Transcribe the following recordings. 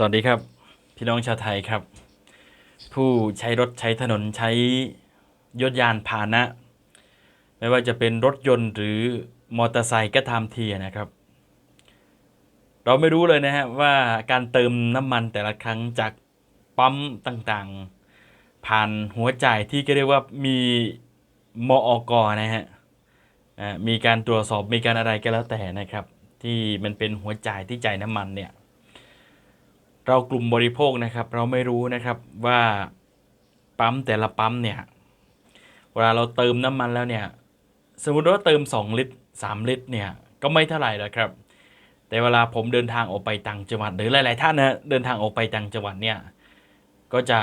สวัสดีครับ พี่น้องชาวไทยครับ ผู้ใช้รถใช้ถนนใช้ยนต์ยานพาหนะ ไม่ว่าจะเป็นรถยนต์หรือมอเตอร์ไซค์ก็ตามทีนะครับ เราไม่รู้เลยนะฮะว่าการเติมน้ำมันแต่ละครั้งจากปั๊มต่างๆ ผ่านหัวจ่ายที่ก็เรียกว่ามีมออกนะฮะมีการตรวจสอบมีการอะไรก็แล้วแต่นะครับ ที่มันเป็นหัวจ่ายที่จ่ายน้ำมันเนี่ย เรากลุ่มบริโภคนะครับ เราไม่รู้นะครับว่าปั๊มแต่ละปั๊มเนี่ยเวลาเราเติมน้ำมันแล้วเนี่ย สมมติว่าเติม 2 ลิตร 3 ลิตรเนี่ยก็ไม่เท่าไหร่แล้วครับ แต่เวลาผมเดินทางออกไปต่างจังหวัดหรือหลาย ๆ ท่านนะเดินทางออกไปต่างจังหวัดเนี่ยก็จะ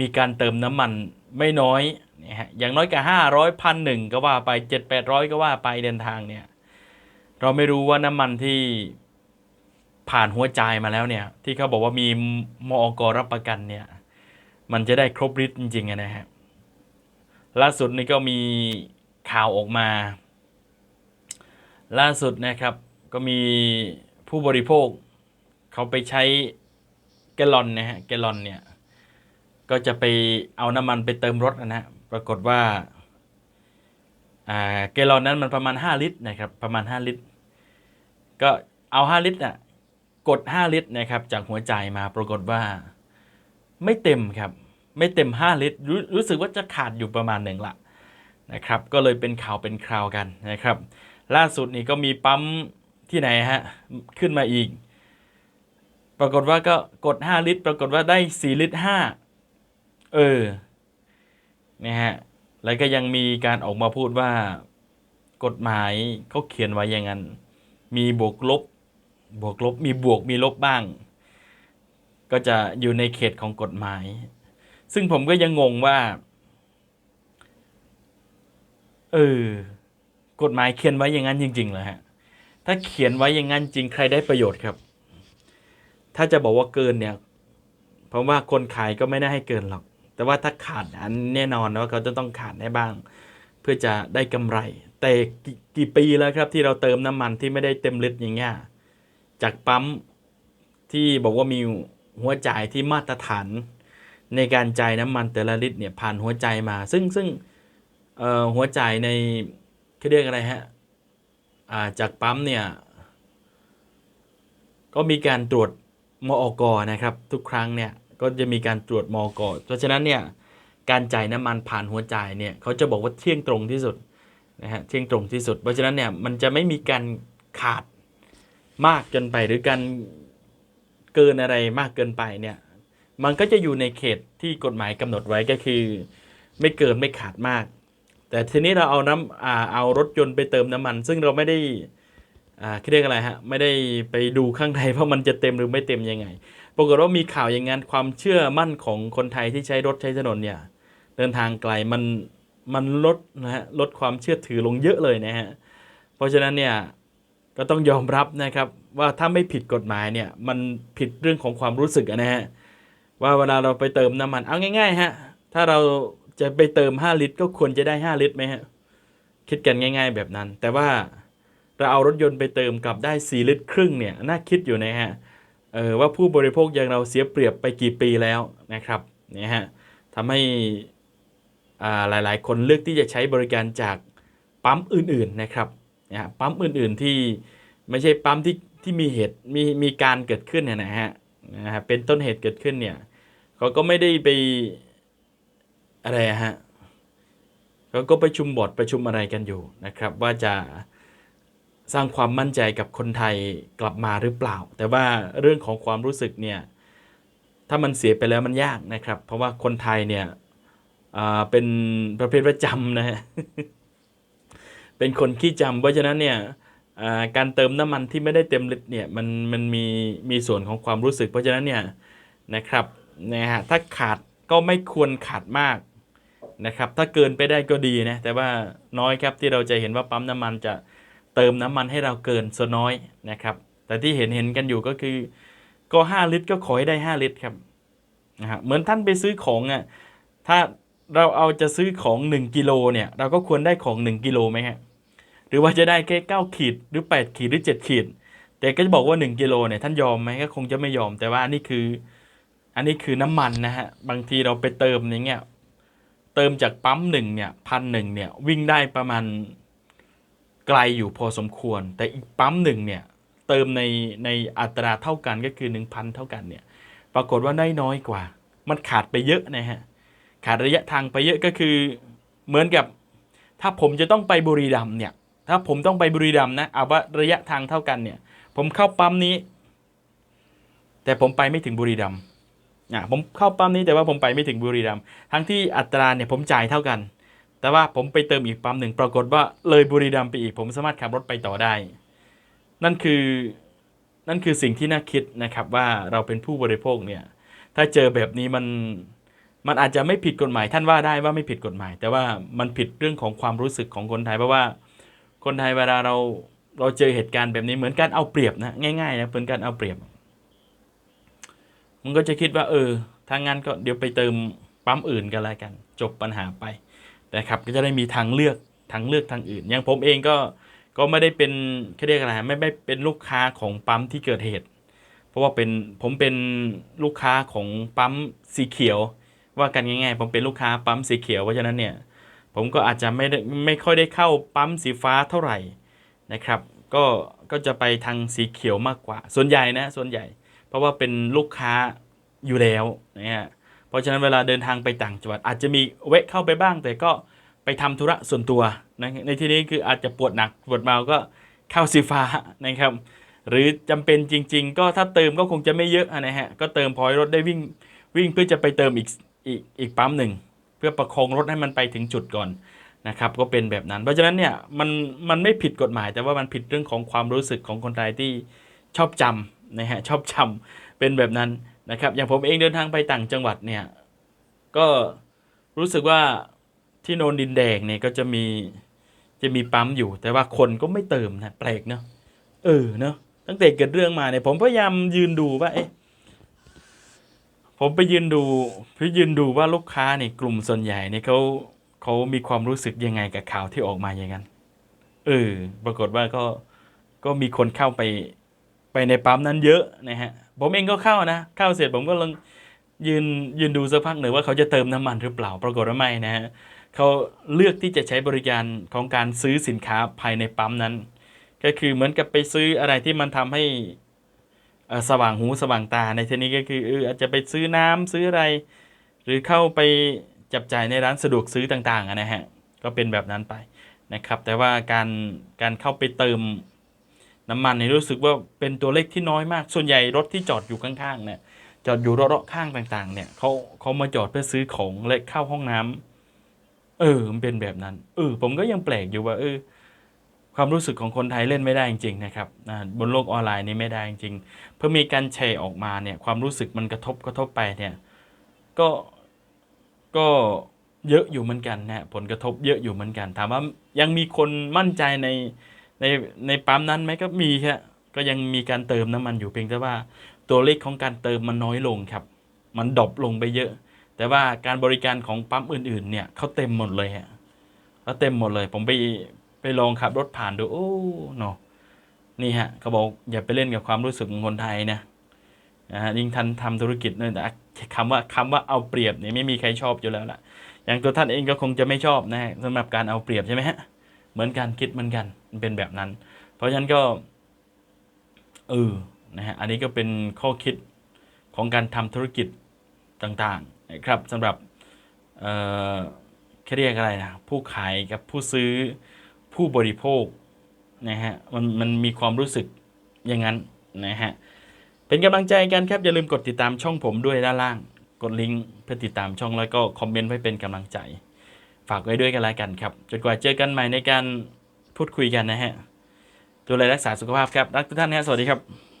มีการเติมน้ำมันไม่น้อยนะฮะอย่างน้อยก็ห้าร้อยพันหนึ่งก็ว่าไปเจ็ดแปดร้อยก็ว่าไปเดินทางเนี่ยเราไม่รู้ว่าน้ำมันที่ ผ่านหัวใจมาแล้วเนี่ย ที่เขาบอกว่ามีมอกรับประกันเนี่ย มันจะได้ครบฤทธิ์จริงๆนะฮะล่าสุดนี่ก็มีข่าวออกมา ล่าสุดนะครับก็มีผู้บริโภค เขาไปใช้แกลลอนนะฮะแกลลอนเนี่ย ก็จะไปเอาน้ำมันไปเติมรถนะฮะปรากฏว่าอ่าแกลลอนนั้นมันประมาณ 5 ลิตรนะครับประมาณ 5 ลิตร ก็เอา 5 ลิตรอะ กด 5 ลิตรนะครับจากหัวใจมาปรากฏว่า ไม่เต็มครับ ไม่เต็ม 5 ลิตรรู้รู้สึกว่าจะขาดอยู่ประมาณหนึ่งละนะครับ ก็เลยเป็นข่าวเป็นคราวกันนะครับ ล่าสุดนี่ก็มีปั๊มที่ไหนฮะขึ้นมาอีก ปรากฏว่าก็กด 5 ลิตร ปรากฏว่าได้ 4 ลิตร5เออนะฮะแล้วก็ยังมีการออกมาพูดว่ากฎหมายเขาเขียนไว้อย่างนั้น มีบวกลบ บวกลบมีบวกมีลบบ้าง ก็จะอยู่ในเขตของกฎหมาย ซึ่งผมก็ยังงงว่า เออกฎหมายเขียนไว้อย่างนั้นจริงๆเหรอฮะ ถ้าเขียนไว้อย่างนั้นจริงใครได้ประโยชน์ครับ ถ้าจะบอกว่าเกินเนี่ยเพราะว่าคนขายก็ไม่ได้ให้เกินหรอก แต่ว่าถ้าขาดอันแน่นอนว่าเขาจะต้องขาดได้บ้าง เพื่อจะได้กำไร แต่กี่กี่ปีแล้วครับที่เราเติมน้ำมันที่ไม่ได้เต็มลิตรอย่างเงี้ย จากปั๊มที่บอกว่ามีหัวจ่ายที่มาตรฐานในการจ่ายน้ำมันแต่ละลิตรเนี่ยผ่านหัวใจมา ซึ่งซึ่งหัวใจในเขาเรียกอะไรฮะาจากปั๊มเนี่ยก็มีการตรวจมอกนะครับ ทุกครั้งเนี่ยก็จะมีการตรวจมอกเพราะฉะนั้นเนี่ยการจ่ายน้ำมันผ่านหัวใจเนี่ยเขาจะบอกว่าเที่ยงตรงที่สุดนะฮะเที่ยงตรงที่สุด เพราะฉะนั้นเนี่ยมันจะไม่มีการขาด มากเกินไปหรือการเกินอะไรมากเกินไปเนี่ย มันก็จะอยู่ในเขตที่กฎหมายกำหนดไว้ก็คือ ไม่เกินไม่ขาดมาก แต่ทีนี้เราเอาน้ำอ่าเอารถยนต์ไปเติมน้ำมัน ซึ่งเราไม่ได้อ่าเขาเรียกอะไรฮะไม่ได้ไปดูข้างในว่ามันจะเต็มหรือไม่เต็มยังไงปรากฏว่ามีข่าวอย่างนั้นความเชื่อมั่นของคนไทยที่ใช้รถใช้ถนนเนี่ย เดินทางไกลมันมันลดนะฮะลดความเชื่อถือลงเยอะเลยนะฮะเพราะฉะนั้นเนี่ย ก็ต้องยอมรับนะครับว่าถ้าไม่ผิดกฎหมายเนี่ยมันผิดเรื่องของความรู้สึกนะฮะว่าเวลาเราไปเติมน้ำมันเอาง่ายๆฮะถ้าเราจะไปเติม 5 ลิตร ก็ควรจะได้ 5 ลิตรไหมฮะคิดกันง่าย ๆ แบบนั้น แต่ว่าเราเอารถยนต์ไปเติมกลับได้ 4 ลิตร ครึ่งเนี่ยน่าคิดอยู่นะฮะเออว่าผู้บริโภคอย่างเราเสียเปรียบไปกี่ปีแล้วนะครับเนี่ยฮะทำให้อ่าหลายๆ คนเลือกที่จะใช้บริการจากปั๊มอื่นๆนะครับ นะฮะปั๊มอื่นๆที่ไม่ใช่ปั๊มที่ที่มีเหตุมีมีการเกิดขึ้นเนี่ยนะฮะนะฮะเป็นต้นเหตุเกิดขึ้นเนี่ยเขาก็ไม่ได้ไปอะไรฮะเขาก็ประชุมบอร์ดประชุมอะไรกันอยู่นะครับ ว่าจะสร้างความมั่นใจกับคนไทยกลับมาหรือเปล่า แต่ว่าเรื่องของความรู้สึกเนี่ยถ้ามันเสียไปแล้วมันยากนะครับ เพราะว่าคนไทยเนี่ยอ่าเป็นประเภทประจำนะฮะ เป็นคนขี้จำเพราะฉะนั้นเนี่ยการเติมน้ำมันที่ไม่ได้เต็มลิตรเนี่ยมันมันมีมีส่วนของความรู้สึก เพราะฉะนั้นเนี่ยนะครับนะฮะถ้าขาดก็ไม่ควรขาดมากนะครับถ้าเกินไปได้ก็ดีนะแต่ว่าน้อยครับที่เราจะเห็นว่าปั๊มน้ำมันจะเติมน้ำมันให้เราเกินส่วนน้อยนะครับแต่ที่เห็นเห็นกันอยู่ก็คือก็ 5 ลิตรก็ขอให้ได้ 5 ลิตรครับนะฮะเหมือนท่านไปซื้อของอะถ้าเราเอาจะซื้อของ 1กิโลเนี่ยเราก็ควรได้ของ 1กิโลไหมฮะ รือว่าจะได้แค่9ขีดหรือ8ขีดหรือ7ขีดแต่แต่ก็จะบอกว่า1กิโลเนี่ยท่านยอมไหมก็คงจะไม่ยอมแต่ว่าอันนี้คือ อันนี้คือน้ำมันนะฮะบางทีเราไปเติมอย่างเงี้ยเติมจากปั๊มหนึ่งเนี่ยพันหนึ่งเนี่ยวิ่งได้ประมาณไกลอยู่พอสมควร แต่อีกปั๊มหนึ่งเนี่ยเติมในในอัตราเท่ากันก็คือ 1,000 เท่ากันเนี่ยปรากฏว่าได้น้อยกว่า มันขาดไปเยอะนะฮะขาดระยะทางไปเยอะก็คือเหมือนกับ ถ้าผมจะต้องไปบุรีรัมย์เนี่ย ถ้าผมต้องไปบุรีรัมย์นะเอาว่าระยะทางเท่ากันเนี่ย ผมเข้าปั๊มนี้ แต่ผมไปไม่ถึงบุรีรัมย์อะผมเข้าปั๊มนี้แต่ว่าผมไปไม่ถึงบุรีรัมย์ทั้งที่อัตราเนี่ยผมจ่ายเท่ากัน แต่ว่าผมไปเติมอีกปั๊มหนึ่งปรากฏว่าเลยบุรีรัมย์ไปอีก ผมสามารถขับรถไปต่อได้ นั่นคือนั่นคือสิ่งที่น่าคิดนะครับว่าเราเป็นผู้บริโภคเนี่ย ถ้าเจอแบบนี้มันมันอาจจะไม่ผิดกฎหมาย ท่านว่าได้ว่าไม่ผิดกฎหมาย แต่ว่ามันผิดเรื่องของความรู้สึกของคนไทยเพราะว่า คนไทยเวลาเราเราเจอเหตุการณ์แบบนี้เหมือนการเอาเปรียบนะง่ายๆนะเป็นการเอาเปรียบ มันก็จะคิดว่า เออถ้างั้นก็เดี๋ยวไปเติมปั๊มอื่นกันแล้วกัน จบปัญหาไปนะครับ ก็จะได้มีทางเลือกทางเลือกทางอื่น อย่างผมเองก็ก็ไม่ได้เป็นเขาเรียกอะไรไม่ไม่เป็นลูกค้าของปั๊มที่เกิดเหตุ เพราะว่าเป็นผมเป็นลูกค้าของปั๊มสีเขียว ว่ากันง่ายๆ ผมเป็นลูกค้าปั๊มสีเขียวเพราะฉะนั้นเนี่ย ผมก็อาจจะไม่ได้ไม่ค่อยได้เข้าปั๊มสีฟ้าเท่าไหร่นะครับ ก็ก็จะไปทางสีเขียวมากกว่า ส่วนใหญ่นะส่วนใหญ่ เพราะว่าเป็นลูกค้าอยู่แล้วนะฮะเพราะฉะนั้นเวลาเดินทางไปต่างจังหวัดอาจจะมีแวะเข้าไปบ้าง แต่ก็ไปทำธุระส่วนตัวนะในที่นี้คืออาจจะปวดหนักปวดเมาก็เข้าสีฟ้านะครับ หรือจำเป็นจริง ๆ ก็ถ้าเติมก็คงจะไม่เยอะนะฮะก็เติมพอให้รถได้วิ่งวิ่งเพื่อจะไปเติมอีกอีกอีกปั๊มหนึ่ง พื่อประคองรถให้มันไปถึงจุดก่อนนะครับก็เป็นแบบนั้น เพราะฉะนั้นเนี่ยมันมันไม่ผิดกฎหมาย แต่ว่ามันผิดเรื่องของความรู้สึกของคนไทยที่ชอบจำนะฮะชอบจำเป็นแบบนั้นนะครับ อย่างผมเองเดินทางไปต่างจังหวัดเนี่ยก็รู้สึกว่าที่โนนดินแดงเนี่ยก็จะมีจะมีปั๊มอยู่ แต่ว่าคนก็ไม่เติมนะแปลกเนาะเออเนาะตั้งแต่เกิดเรื่องมาเนี่ยผมพยายามยืนดูว่าเอ๊ะ ผมไปยืนดูไปยืนดูว่าลูกค้าเนี่ยกลุ่มส่วนใหญ่เนี่ยเขาเขามีความรู้สึกยังไงกับข่าวที่ออกมาอย่างนั้นเออปรากฏว่าก็ก็มีคนเข้าไปไปในปั๊มนั้นเยอะนะฮะผมเองก็เข้านะ เข้าเสร็จผมก็ลองยืนยืนดูสักพักหนึ่งว่าเขาจะเติมน้ำมันหรือเปล่า ปรากฏว่าไม่นะฮะเขาเลือกที่จะใช้บริการของการซื้อสินค้าภายในปั๊มนั้น ก็คือเหมือนกับไปซื้ออะไรที่มันทำให้ สว่างหูสว่างตาในที่นี้ก็คืออาจจะไปซื้อน้ำซื้ออะไร หรือเข้าไปจับจ่ายในร้านสะดวกซื้อต่างๆนะฮะก็เป็นแบบนั้นไปนะครับ แต่ว่าการการเข้าไปเติมน้ำมันเนี่ยรู้สึกว่าเป็นตัวเลขที่น้อยมาก ส่วนใหญ่รถที่จอดอยู่ข้างๆเนี่ยจอดอยู่เลาะๆข้างต่างๆ เนี่ยเขาเขามาจอดเพื่อซื้อของและเข้าห้องน้ำเออมันเป็นแบบนั้นเออผมก็ยังแปลกอยู่ว่าเออ ความรู้สึกของคนไทยเล่นไม่ได้จริงๆนะครับบนโลกออนไลน์นี่ไม่ได้จริงๆเพื่อมีการแชร์ออกมาเนี่ยความรู้สึกมันกระทบกระทบไปเนี่ยก็ก็เยอะอยู่เหมือนกันนะผลกระทบเยอะอยู่เหมือนกัน ถามว่ายังมีคนมั่นใจในในในปั๊มนั้นไหมก็มีครับก็ยังมีการเติมน้ำมันอยู่เพียงแต่ว่าตัวเลขของการเติมมันน้อยลงครับ มันดรอปลงไปเยอะ แต่ว่าการบริการของปั๊มอื่นๆเนี่ยเขาเต็มหมดเลยฮะเขาเต็มหมดเลย ผมไป ไปลองขับรถผ่านดูโอ้เนาะนี่ฮะเขาบอกอย่าไปเล่นกับความรู้สึกของคนไทยนะนะฮะยิ่งท่านทำธุรกิจเนี่ยนะคำว่าคำว่าเอาเปรียบเนี่ยไม่มีใครชอบอยู่แล้วล่ะ อย่างตัวท่านเองก็คงจะไม่ชอบนะสำหรับการเอาเปรียบใช่ไหมฮะเหมือนกันคิดเหมือนกันเป็นแบบนั้น เพราะฉะนั้นก็เออนะฮะอันนี้ก็เป็นข้อคิดของการทำธุรกิจต่างๆนะครับสำหรับเอ่อเขาเรียกอะไรนะผู้ขายกับผู้ซื้อ ผู้บริโภคนะฮะมันมันมีความรู้สึกอย่างนั้นนะฮะเป็นกำลังใจกันครับ อย่าลืมกดติดตามช่องผมด้วยด้านล่าง กดลิงก์เพื่อติดตามช่องแล้วก็คอมเมนต์ไว้เป็นกำลังใจ ฝากไว้ด้วยกันแล้วกันครับจนกว่าเจอกันใหม่ในการพูดคุยกันนะฮะดูแลรักษาสุขภาพครับ รักทุกท่านนะฮะสวัสดีครับ